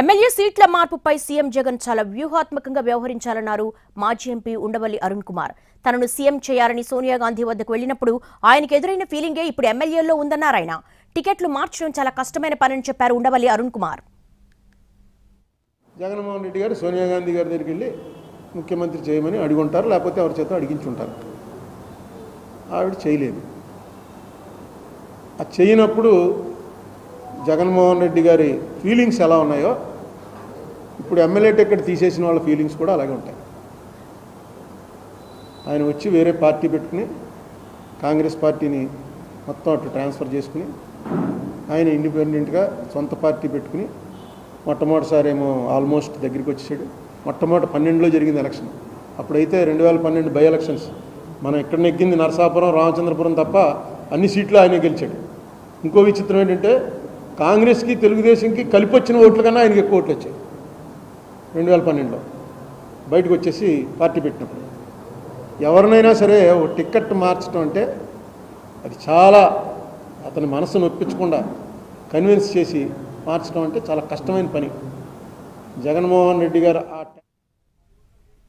MLA సీట్ల మార్పుపై CM Jagan చాలా వ్యూహాత్మకంగా వ్యవహరించాలన్నారు మాజీ ఎంపీ ఉండవల్లి అరుణ్ కుమార్. తనను సీఎం చేయాలని సోనియా గాంధీ వద్దకు వెళ్ళినప్పుడు ఆయనకు ఎదురైన ఫీలింగే ఇప్పుడు ఎమ్మెల్యేల్లో ఉందన్నారు ఆయన. టికెట్లు మార్చడం చాలా కష్టమైన పనని చెప్పారు ఉండవల్లి అరుణ్ కుమార్. జగన్మోహన్ రెడ్డి గారు సోనియా గాంధీ గారి దగ్గరికి వెళ్ళి ముఖ్యమంత్రి చేయమని అడుగుంటారు లేకపోతే ఎవరి చేత అడిగించుంటారు. ఆవిడ చేయలేదు. ఆ చేయనప్పుడు జగన్మోహన్ రెడ్డి గారి ఫీలింగ్స్ ఎలా ఉన్నాయో ఇప్పుడు ఎమ్మెల్యే టికెట్ తీసేసిన వాళ్ళ ఫీలింగ్స్ కూడా అలాగే ఉంటాయి. ఆయన వచ్చి వేరే పార్టీ పెట్టుకుని కాంగ్రెస్ పార్టీని మొత్తం అటు ట్రాన్స్ఫర్ చేసుకుని ఆయన ఇండిపెండెంట్గా సొంత పార్టీ పెట్టుకుని మొట్టమొదటిసారి ఏమో ఆల్మోస్ట్ దగ్గరికి వచ్చేసాడు. మొట్టమొదటి పన్నెండులో జరిగింది ఎలక్షన్ అప్పుడైతే రెండు వేల పన్నెండు బై ఎలక్షన్స్ మనం ఎక్కడ నెగ్గింది నరసాపురం రామచంద్రపురం తప్ప అన్ని సీట్లు ఆయన గెలిచాడు. ఇంకో విచిత్రం ఏంటంటే కాంగ్రెస్కి తెలుగుదేశంకి కలిపి వచ్చిన ఓట్ల కన్నా ఆయనకి ఎక్కువ ఓట్లు వచ్చాయి. రెండు వేల పన్నెండులో బయటకు వచ్చేసి పార్టీ పెట్టినప్పుడు. ఎవరినైనా సరే ఓ టిక్కెట్ మార్చడం అంటే అది చాలా అతని మనసును ఒప్పించకుండా కన్విన్స్ చేసి మార్చడం అంటే చాలా కష్టమైన పని. జగన్మోహన్ రెడ్డి గారు ఆ